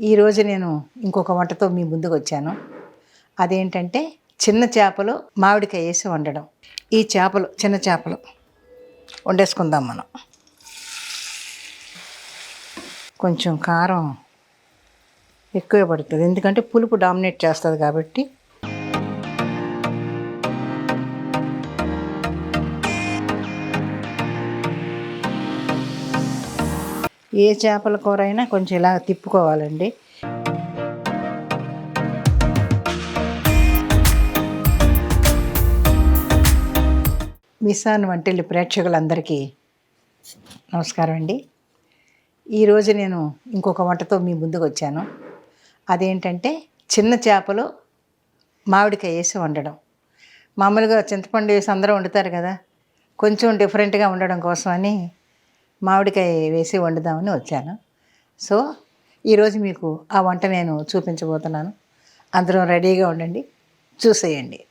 ఈరోజు నేను ఇంకొక వంటతో మీ ముందుకు వచ్చాను. అదేంటంటే చిన్న చేపలు మామిడికాయ వేసి వండడం. ఈ చేపలు చిన్న చేపలు వండేసుకుందాం మనం. కొంచెం కారం ఎక్కువే పడుతుంది. ఎందుకంటే పులుపు డామినేట్ చేస్తుంది కాబట్టి ఏ చేపల కూర అయినా కొంచెం ఇలా తిప్పుకోవాలండి. మిసాన్ వంటిల్లి ప్రేక్షకులందరికీ నమస్కారం అండి ఈరోజు నేను ఇంకొక వంటతో మీ ముందుకు వచ్చాను. అదేంటంటే చిన్న చేపలు మామిడికాయ వేసి వండడం. మామూలుగా చింతపండు వేసి అందరూ వండుతారు కదా. కొంచెం డిఫరెంట్గా ఉండడం కోసమని మామిడికాయ వేసి వండుదామని వచ్చాను. సో ఈరోజు మీకు ఆ వంట నేను చూపించబోతున్నాను. అందరం రెడీగా ఉండండి. చూసేయండి.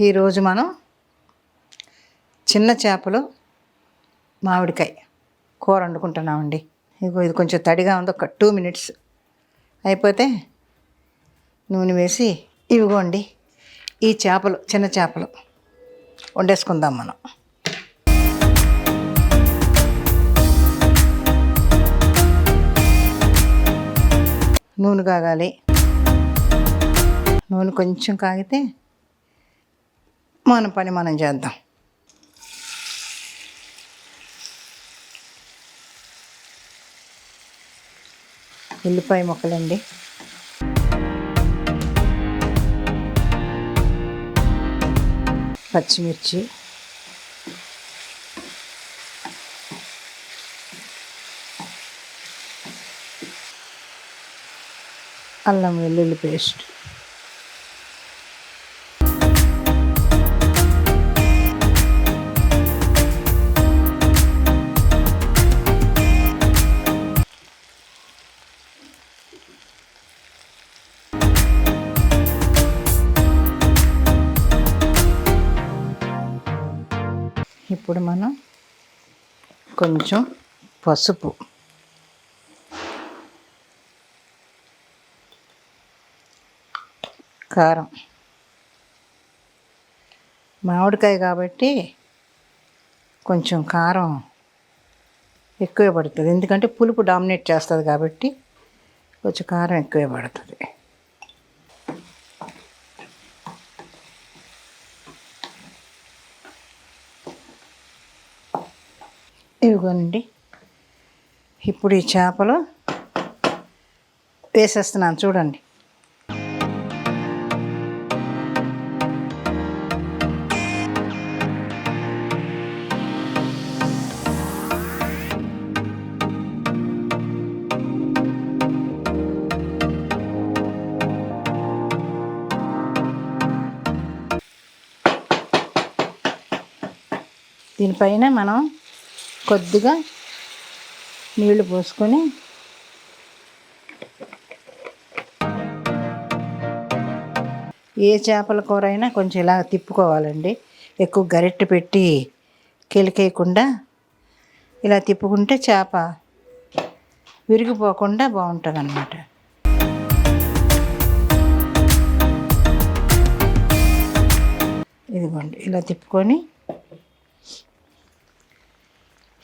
ఈరోజు మనం చిన్న చేపలు మామిడికాయ కూర వండుకుంటున్నామండి. ఇగో ఇది కొంచెం తడిగా ఉంది. ఒక టూ మినిట్స్ అయిపోతే నూనె వేసి ఇవిగోండి. ఈ చేపలు చిన్న చేపలు. వండేసుకుందాం మనం. నూనె కాగాలి. నూనె కొంచెం కాగితే మన పని మనం చేద్దాం. ఉల్లిపాయ ముక్కలండి. పచ్చిమిర్చి. అల్లం వెల్లుల్లి పేస్ట్. ఇప్పుడు మనం కొంచెం పసుపు. కారం. మామిడికాయ కాబట్టి కొంచెం కారం ఎక్కువే పడుతుంది. ఎందుకంటే పులుపు డామినేట్ చేస్తుంది కాబట్టి కొంచెం కారం ఎక్కువే పడుతుంది. ఇదిగోనండి. ఇప్పుడు ఈ చేపలు వేసేస్తున్నాను చూడండి. దీనిపైన మనం కొద్దిగా నీళ్ళు పోసుకొని ఏ చేపల కూర అయినా కొంచెం ఇలా తిప్పుకోవాలండి. ఎక్కువ గరిటె పెట్టి కెలికేయకుండా ఇలా తిప్పుకుంటే చేప విరిగిపోకుండా బాగుంటుంది అన్నమాట ఇదిగోండి ఇలా తిప్పుకొని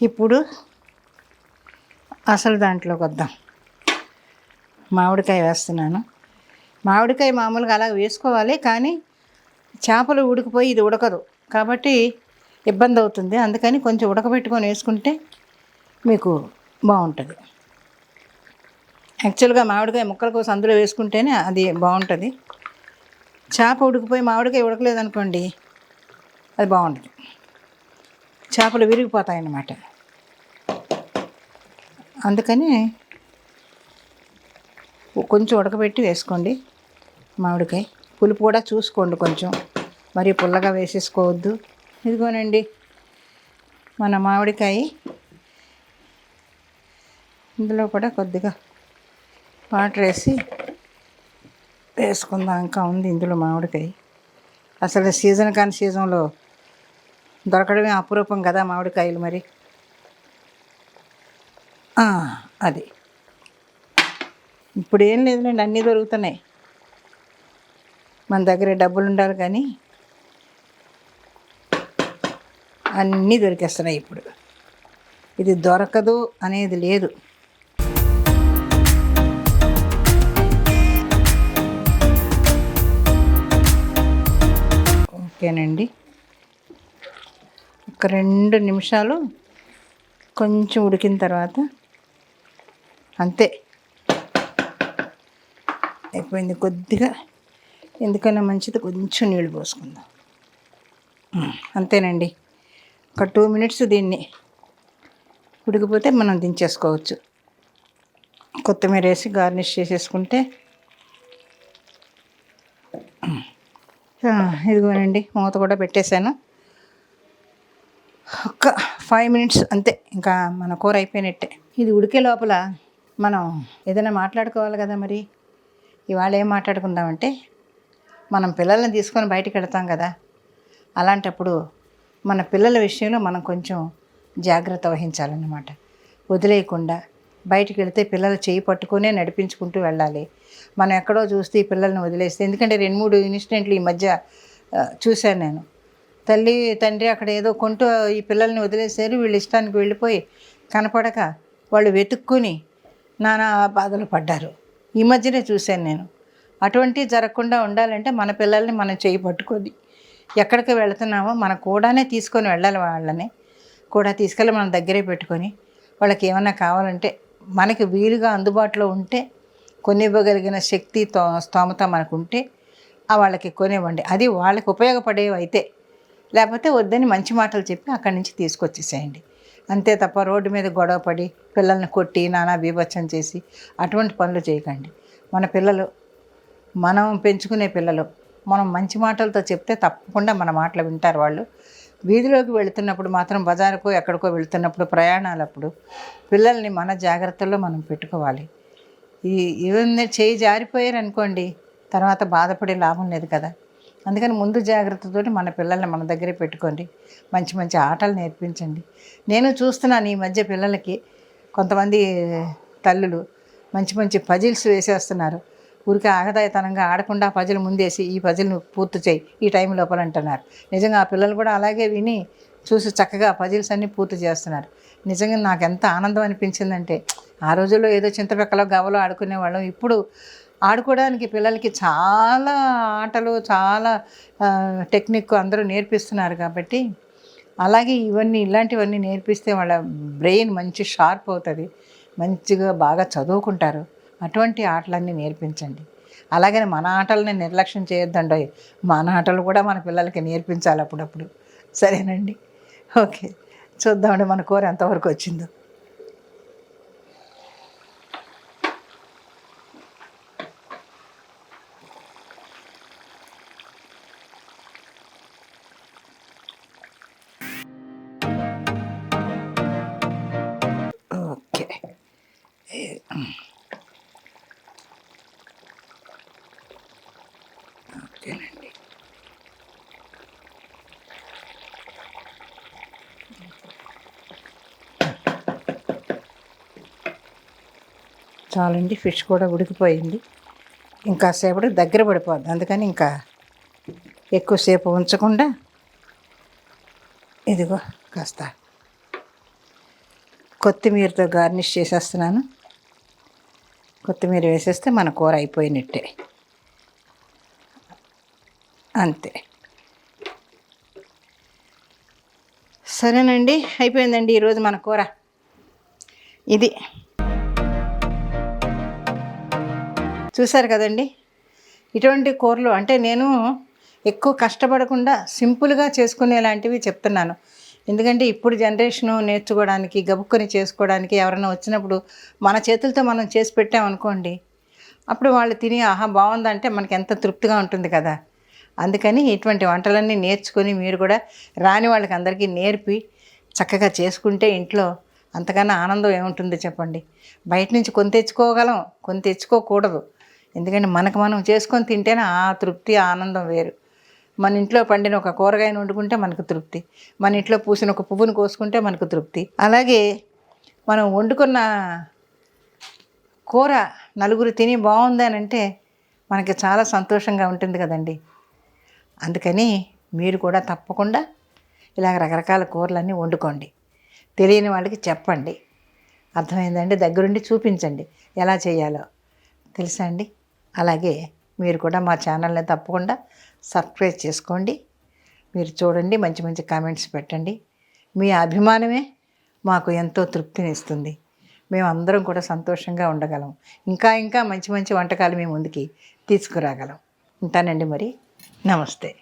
ఇప్పుడు అసలు దాంట్లోకి వద్దాం. మామిడికాయ వేస్తున్నాను. మామిడికాయ మామూలుగా అలా వేసుకోవాలి కానీ చేపలు ఉడికిపోయి ఇది ఉడకదు. కాబట్టి ఇబ్బంది అవుతుంది. అందుకని కొంచెం ఉడకబెట్టుకొని వేసుకుంటే మీకు బాగుంటుంది. యాక్చువల్గా మామిడికాయ ముక్కల కోసం అందులో వేసుకుంటేనే అది బాగుంటుంది. చేప ఉడికిపోయి మామిడికాయ ఉడకలేదు అనుకోండి అది బాగుంటుంది చేపలు విరిగిపోతాయి అన్నమాట అందుకని కొంచెం ఉడకబెట్టి వేసుకోండి మామిడికాయ. పులుపు కూడా చూసుకోండి కొంచెం. మరి పుల్లగా వేసేసుకోవద్దు. ఇదిగోనండి మన మామిడికాయ. ఇందులో కూడా కొద్దిగా వాటర్ వేసి వేసుకుందాం. ఇంకా ఉంది ఇందులో మామిడికాయ. అసలు సీజన్ కాని సీజన్లో దొరకడమే అపురూపం కదా మామిడికాయలు మరి? అది. ఇప్పుడు ఏం లేదులేండి అన్నీ దొరుకుతున్నాయి. మన దగ్గర డబ్బులు ఉండాలి కానీ అన్నీ దొరికేస్తున్నాయి ఇప్పుడు. ఇది దొరకదు అనేది లేదు. ఓకేనండి. ఒక రెండు నిమిషాలు కొంచెం ఉడికిన తర్వాత అంతే. అయిపోయింది కొద్దిగా. ఎందుకైనా మంచిది కొంచెం నీళ్ళు పోసుకుందాం. అంతేనండి. ఒక టూ మినిట్స్ దీన్ని ఉడికిపోతే మనం దించేసుకోవచ్చు. కొత్తిమీర వేసి గార్నిష్ చేసేసుకుంటే. ఇదిగోనండి మూత కూడా పెట్టేశాను. ఒక్క ఫైవ్ మినిట్స్ అంతే. ఇంకా మన కూర అయిపోయినట్టే. ఇది ఉడికే లోపల మనం ఏదైనా మాట్లాడుకోవాలి కదా మరి? ఇవాళ ఏం మాట్లాడుకుందామంటే మనం పిల్లల్ని తీసుకొని బయటికి వెళ్తాం కదా? అలాంటప్పుడు మన పిల్లల విషయంలో మనం కొంచెం జాగ్రత్త వహించాలన్నమాట. వదిలేయకుండా బయటికి వెళితే పిల్లలు చేయి పట్టుకునే నడిపించుకుంటూ వెళ్ళాలి. మనం ఎక్కడో చూస్తే ఈ పిల్లల్ని వదిలేస్తే ఎందుకంటే రెండు మూడు ఇన్సిడెంట్లు ఈ మధ్య చూశాను నేను. తల్లి తండ్రి అక్కడ ఏదో కొంటూ ఈ పిల్లల్ని వదిలేసారు వీళ్ళు ఇష్టానికి వెళ్ళిపోయి కనపడక వాళ్ళు వెతుక్కుని నానా బాధలు పడ్డారు. ఈ మధ్యనే చూశాను నేను. అటువంటివి జరగకుండా ఉండాలంటే మన పిల్లల్ని మనం చేయి పట్టుకొని ఎక్కడికి వెళుతున్నామో మన కూడానే తీసుకొని వెళ్ళాలి వాళ్ళని. కూడా తీసుకెళ్ళి మనం దగ్గరే పెట్టుకొని వాళ్ళకి ఏమైనా కావాలంటే మనకి వీలుగా అందుబాటులో ఉంటే కొనివ్వగలిగిన శక్తి తో స్తోమత మనకు ఉంటే ఆ వాళ్ళకి కొనివ్వండి. అది వాళ్ళకి ఉపయోగపడేవి అయితే లేకపోతే వద్దని మంచి మాటలు చెప్పి అక్కడి నుంచి తీసుకొచ్చేసేయండి. అంతే తప్ప రోడ్డు మీద గొడవ పడి పిల్లల్ని కొట్టి నానా బీభత్సం చేసి అటువంటి పనులు చేయకండి. మన పిల్లలు మనం పెంచుకునే పిల్లలు మనం మంచి మాటలతో చెప్తే తప్పకుండా మన మాటలు వింటారు వాళ్ళు. వీధిలోకి వెళుతున్నప్పుడు మాత్రం బజారుకో ఎక్కడికో వెళుతున్నప్పుడు ప్రయాణాలప్పుడు పిల్లల్ని మన జాగ్రత్తల్లో మనం పెట్టుకోవాలి. ఈ ఇవన్నీ చేయి జారిపోయారు అనుకోండి తర్వాత బాధపడే లాభం లేదు కదా. అందుకని ముందు జాగ్రత్తతో మన పిల్లల్ని మన దగ్గరే పెట్టుకోండి. మంచి మంచి ఆటలు నేర్పించండి. నేను చూస్తున్నాను ఈ మధ్య పిల్లలకి కొంతమంది తల్లులు మంచి మంచి పజిల్స్ వేసేస్తున్నారు. ఊరికే ఆగదాయతనంగా ఆడకుండా పజిల్ ముందేసి ఈ పజిల్ను పూర్తి చేయి ఈ టైం లోపల అంటున్నారు. నిజంగా ఆ పిల్లలు కూడా అలాగే విని చూసి చక్కగా పజిల్స్ అన్నీ పూర్తి చేస్తున్నారు. నిజంగా నాకు ఎంత ఆనందం అనిపించిందంటే ఆ రోజుల్లో ఏదో చింతపెక్కలో గవలో ఆడుకునేవాళ్ళం. ఇప్పుడు ఆడుకోవడానికి పిల్లలకి చాలా ఆటలు చాలా టెక్నిక్ అందరూ నేర్పిస్తున్నారు కాబట్టి అలాగే ఇవన్నీ ఇలాంటివన్నీ నేర్పిస్తే వాళ్ళ బ్రెయిన్ మంచి షార్ప్ అవుతుంది. మంచిగా బాగా చదువుకుంటారు. అటువంటి ఆటలన్నీ నేర్పించండి. అలాగని మన ఆటలని నిర్లక్ష్యం చేయొద్దండి మన ఆటలు కూడా మన పిల్లలకి నేర్పించాలి అప్పుడప్పుడు. సరేనండి. ఓకే. చూద్దామండి మన కోరి ఎంతవరకు వచ్చిందో. చాలండి ఫిష్ కూడా ఉడికిపోయింది. ఇంకా సేపటికి దగ్గర పడిపోద్ది. అందుకని ఇంకా ఎక్కువసేపు ఉంచకుండా ఇదిగో కాస్త కొత్తిమీరతో గార్నిష్ చేసేస్తున్నాను. కొత్తిమీర వేసేస్తే మన కూర అయిపోయినట్టే. అంతే. సరేనండి అయిపోయిందండి ఈరోజు మన కూర. ఇది. చూశారు కదండి? ఇటువంటి కూరలు అంటే నేను ఎక్కువ కష్టపడకుండా సింపుల్గా చేసుకునేలాంటివి చెప్తున్నాను. ఎందుకంటే ఇప్పుడు జనరేషను నేర్చుకోవడానికి గబుక్కొని చేసుకోవడానికి ఎవరైనా వచ్చినప్పుడు మన చేతులతో మనం చేసి పెట్టామనుకోండి అప్పుడు వాళ్ళు తిని ఆహా బాగుందంటే మనకి ఎంత తృప్తిగా ఉంటుంది కదా. అందుకని ఇటువంటి వంటలన్నీ నేర్చుకొని మీరు కూడా రాని వాళ్ళకి అందరికీ నేర్పి చక్కగా చేసుకుంటే ఇంట్లో అంతకన్నా ఆనందం ఏముంటుంది చెప్పండి? బయట నుంచి కొని తెచ్చుకోగలం కొని తెచ్చుకోకూడదు. ఎందుకంటే మనకు మనం చేసుకొని తింటేనే ఆ తృప్తి ఆనందం వేరు. మన ఇంట్లో పండిన ఒక కూరగాయను వండుకుంటే మనకు తృప్తి. మన ఇంట్లో పూసిన ఒక పువ్వును కోసుకుంటే మనకు తృప్తి. అలాగే మనం వండుకున్న కూర నలుగురు తిని బాగుంది అని అంటే మనకి చాలా సంతోషంగా ఉంటుంది కదండి. అందుకని మీరు కూడా తప్పకుండా ఇలాగ రకరకాల కూరలన్నీ వండుకోండి. తెలియని వాళ్ళకి చెప్పండి. అర్థమైందండి? దగ్గరుండి చూపించండి. ఎలా చేయాలో. తెలుసా అండి? అలాగే మీరు కూడా మా ఛానల్ని తప్పకుండా సబ్స్క్రైబ్ చేసుకోండి. మీరు చూడండి మంచి మంచి కామెంట్స్ పెట్టండి. మీ అభిమానమే మాకు ఎంతో తృప్తినిస్తుంది. ఇస్తుంది మేమందరం కూడా సంతోషంగా ఉండగలం. ఇంకా ఇంకా మంచి మంచి వంటకాలు మేము ముందుకి తీసుకురాగలం. ఉంటానండి మరి. నమస్తే.